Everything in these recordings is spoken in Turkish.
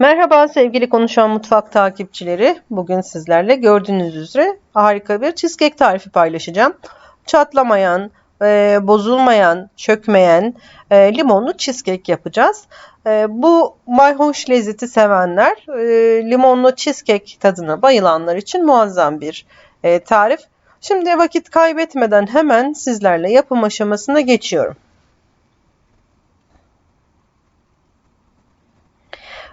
Merhaba sevgili Konuşan Mutfak takipçileri. Bugün sizlerle gördüğünüz üzere harika bir cheesecake tarifi paylaşacağım. Çatlamayan, e, bozulmayan, çökmeyen e, limonlu cheesecake yapacağız. E, bu mayhoş lezzeti sevenler, e, limonlu cheesecake tadına bayılanlar için muazzam bir e, tarif. Şimdi vakit kaybetmeden hemen sizlerle yapım aşamasına geçiyorum.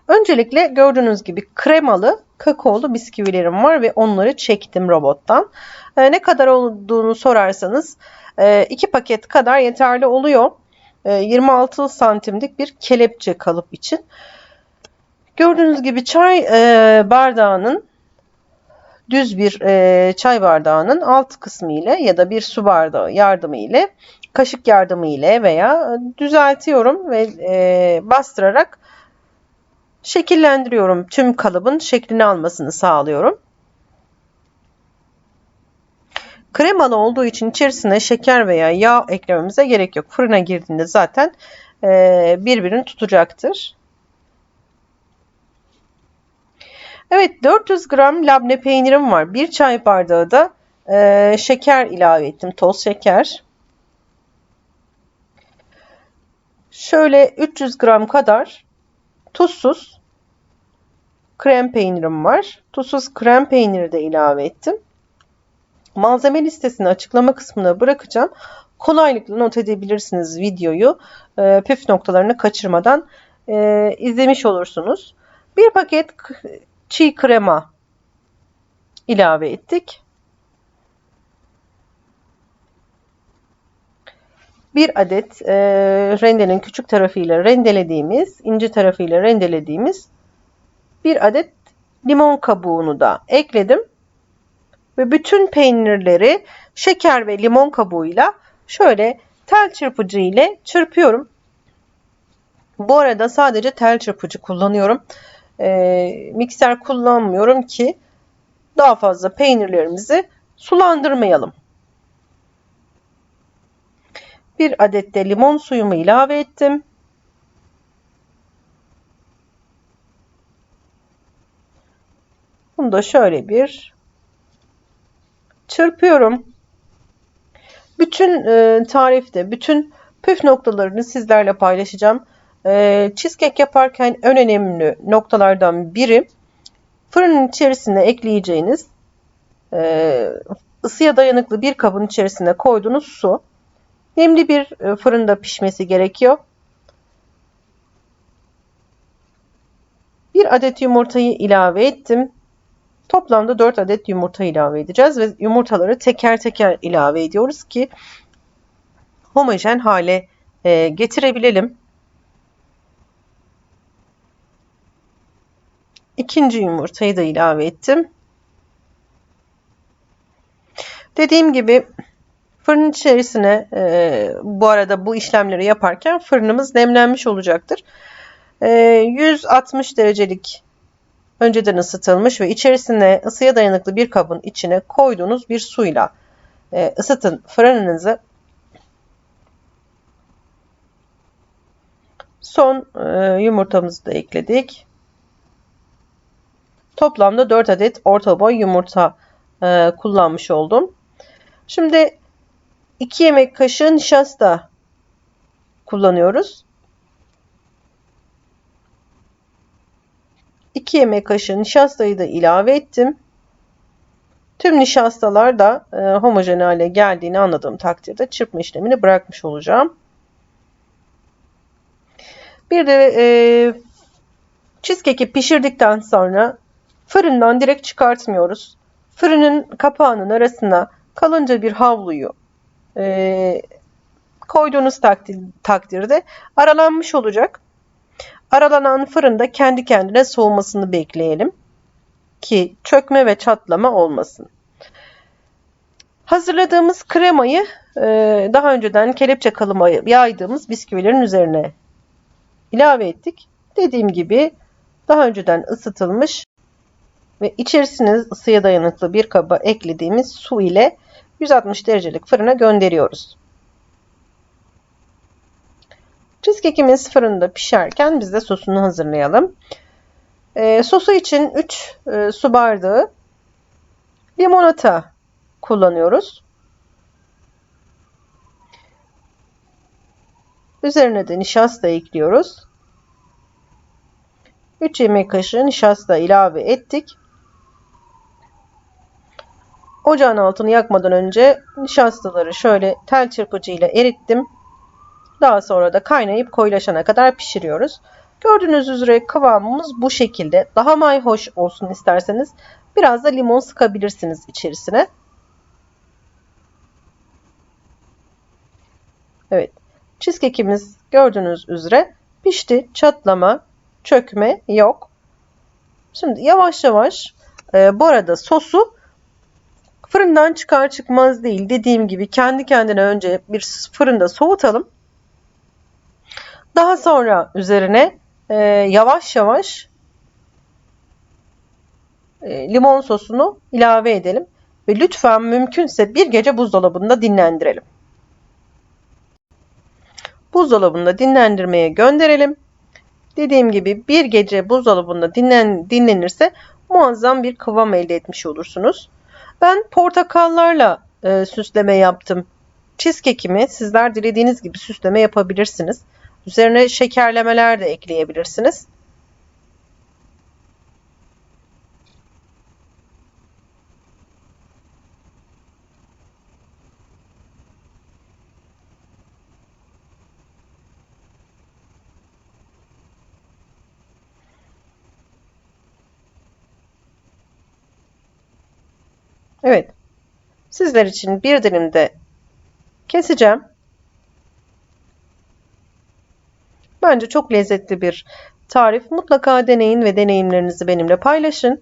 Öncelikle gördüğünüz gibi kremalı kakaolu bisküvilerim var ve onları çektim robottan. E, ne kadar olduğunu sorarsanız e, iki paket kadar yeterli oluyor. E, 26 santimlik bir kelepçe kalıp için. Gördüğünüz gibi çay e, bardağının düz bir e, çay bardağının alt kısmı ile ya da bir su bardağı yardımı ile kaşık yardımı ile veya düzeltiyorum ve e, bastırarak şekillendiriyorum. Tüm kalıbın şeklini almasını sağlıyorum. Kremalı olduğu için içerisine şeker veya yağ eklememize gerek yok. Fırına girdiğinde zaten e, birbirini tutacaktır. Evet 400 gram labne peynirim var. Bir çay bardağı da e, şeker ilave ettim. Toz şeker. Şöyle 300 gram kadar tuzsuz krem peynirim var. Tuzsuz krem peyniri de ilave ettim. Malzeme listesini açıklama kısmına bırakacağım. Kolaylıkla not edebilirsiniz videoyu. E, püf noktalarını kaçırmadan e, izlemiş olursunuz. Bir paket çiğ krema ilave ettik. Bir adet e, rendenin küçük tarafıyla rendelediğimiz, ince tarafıyla rendelediğimiz bir adet limon kabuğunu da ekledim. Ve bütün peynirleri şeker ve limon kabuğuyla şöyle tel çırpıcı ile çırpıyorum. Bu arada sadece tel çırpıcı kullanıyorum. E, mikser kullanmıyorum ki daha fazla peynirlerimizi sulandırmayalım. Bir adet de limon suyumu ilave ettim. Bunu da şöyle bir çırpıyorum. Bütün e, tarifte, bütün püf noktalarını sizlerle paylaşacağım. E, cheesecake yaparken en önemli noktalardan biri fırının içerisine ekleyeceğiniz e, ısıya dayanıklı bir kabın içerisine koyduğunuz su. Nemli bir e, fırında pişmesi gerekiyor. Bir adet yumurtayı ilave ettim. Toplamda 4 adet yumurta ilave edeceğiz ve yumurtaları teker teker ilave ediyoruz ki homojen hale e, getirebilelim. İkinci yumurtayı da ilave ettim. Dediğim gibi fırın içerisine e, bu arada bu işlemleri yaparken fırınımız nemlenmiş olacaktır. E, 160 derecelik önceden ısıtılmış ve içerisine ısıya dayanıklı bir kabın içine koyduğunuz bir suyla e, ısıtın fırınınızı. Son e, yumurtamızı da ekledik. Toplamda 4 adet orta boy yumurta e, kullanmış oldum. Şimdi 2 yemek kaşığı nişasta kullanıyoruz. 2 yemek kaşığı nişastayı da ilave ettim. Tüm nişastalar da e, homojen hale geldiğini anladığım takdirde çırpma işlemini bırakmış olacağım. Bir de e, cheesecake'i pişirdikten sonra fırından direkt çıkartmıyoruz. Fırının kapağının arasına kalınca bir havluyu e, koyduğunuz takdir, takdirde aralanmış olacak. Aralanan fırında kendi kendine soğumasını bekleyelim ki çökme ve çatlama olmasın. Hazırladığımız kremayı e, daha önceden kelepçe kalıma yaydığımız bisküvilerin üzerine ilave ettik. Dediğim gibi daha önceden ısıtılmış ve içerisine ısıya dayanıklı bir kaba eklediğimiz su ile 160 derecelik fırına gönderiyoruz. Cheesecake'imiz fırında pişerken biz de sosunu hazırlayalım. E, sosu için 3 e, su bardağı limonata kullanıyoruz. Üzerine de nişasta ekliyoruz. 3 yemek kaşığı nişasta ilave ettik. Ocağın altını yakmadan önce nişastaları şöyle tel çırpıcıyla erittim. Daha sonra da kaynayıp koyulaşana kadar pişiriyoruz. Gördüğünüz üzere kıvamımız bu şekilde. Daha mayhoş olsun isterseniz biraz da limon sıkabilirsiniz içerisine. Evet. Cheesecake'imiz gördüğünüz üzere pişti. Çatlama, çökme yok. Şimdi yavaş yavaş e, bu arada sosu fırından çıkar çıkmaz değil. Dediğim gibi kendi kendine önce bir fırında soğutalım. Daha sonra üzerine e, yavaş yavaş e, limon sosunu ilave edelim. Ve lütfen mümkünse bir gece buzdolabında dinlendirelim. Buzdolabında dinlendirmeye gönderelim. Dediğim gibi bir gece buzdolabında dinlen, dinlenirse muazzam bir kıvam elde etmiş olursunuz. Ben portakallarla e, süsleme yaptım. Cheesecake'imi sizler dilediğiniz gibi süsleme yapabilirsiniz. Üzerine şekerlemeler de ekleyebilirsiniz. Evet. Sizler için bir dilim de keseceğim. Bence çok lezzetli bir tarif. Mutlaka deneyin ve deneyimlerinizi benimle paylaşın.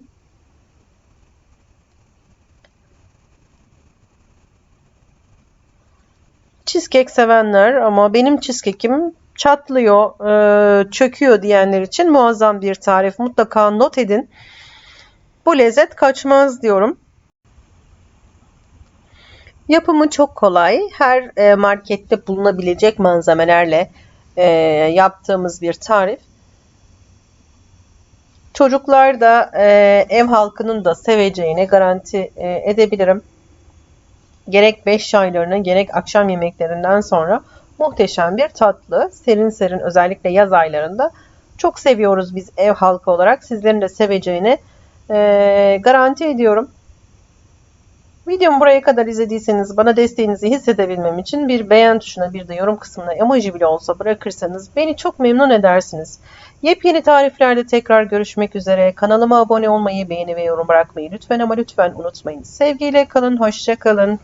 Cheesecake sevenler ama benim cheesecake'im çatlıyor, e, çöküyor diyenler için muazzam bir tarif. Mutlaka not edin. Bu lezzet kaçmaz diyorum. Yapımı çok kolay. Her e, markette bulunabilecek malzemelerle e, yaptığımız bir tarif. Çocuklar da e, ev halkının da seveceğine garanti edebilirim. Gerek 5 çaylarına gerek akşam yemeklerinden sonra muhteşem bir tatlı. Serin serin özellikle yaz aylarında çok seviyoruz biz ev halkı olarak. Sizlerin de seveceğini garanti ediyorum. Videomu buraya kadar izlediyseniz bana desteğinizi hissedebilmem için bir beğen tuşuna bir de yorum kısmına emoji bile olsa bırakırsanız beni çok memnun edersiniz. Yepyeni tariflerde tekrar görüşmek üzere. Kanalıma abone olmayı, beğeni ve yorum bırakmayı lütfen ama lütfen unutmayın. Sevgiyle kalın, hoşça kalın.